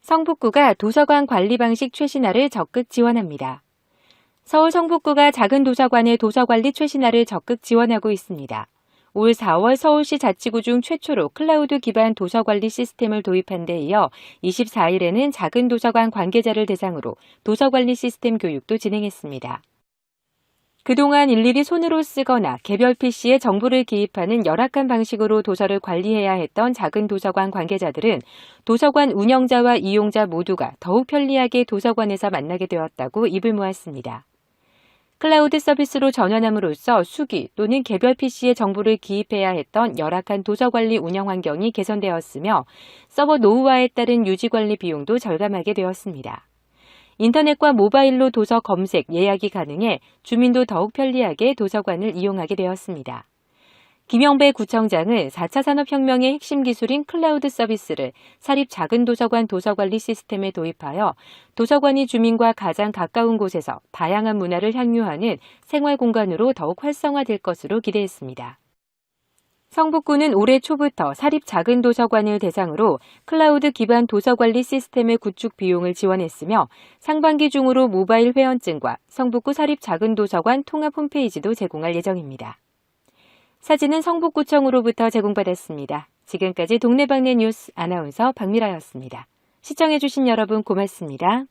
성북구가 도서관 관리 방식 최신화를 적극 지원합니다. 서울 성북구가 작은 도서관의 도서관리 최신화를 적극 지원하고 있습니다. 올 4월 서울시 자치구 중 최초로 클라우드 기반 도서관리 시스템을 도입한 데 이어 24일에는 작은 도서관 관계자를 대상으로 도서관리 시스템 교육도 진행했습니다. 그동안 일일이 손으로 쓰거나 개별 PC에 정보를 기입하는 열악한 방식으로 도서를 관리해야 했던 작은 도서관 관계자들은 도서관 운영자와 이용자 모두가 더욱 편리하게 도서관에서 만나게 되었다고 입을 모았습니다. 클라우드 서비스로 전환함으로써 수기 또는 개별 PC에 정보를 기입해야 했던 열악한 도서 관리 운영 환경이 개선되었으며 서버 노후화에 따른 유지 관리 비용도 절감하게 되었습니다. 인터넷과 모바일로 도서 검색, 예약이 가능해 주민도 더욱 편리하게 도서관을 이용하게 되었습니다. 김영배 구청장은 4차 산업혁명의 핵심 기술인 클라우드 서비스를 사립 작은 도서관 도서관리 시스템에 도입하여 도서관이 주민과 가장 가까운 곳에서 다양한 문화를 향유하는 생활 공간으로 더욱 활성화될 것으로 기대했습니다. 성북구는 올해 초부터 사립 작은 도서관을 대상으로 클라우드 기반 도서관리 시스템의 구축 비용을 지원했으며 상반기 중으로 모바일 회원증과 성북구 사립 작은 도서관 통합 홈페이지도 제공할 예정입니다. 사진은 성북구청으로부터 제공받았습니다. 지금까지 동네방네 뉴스 아나운서 박미라였습니다. 시청해주신 여러분 고맙습니다.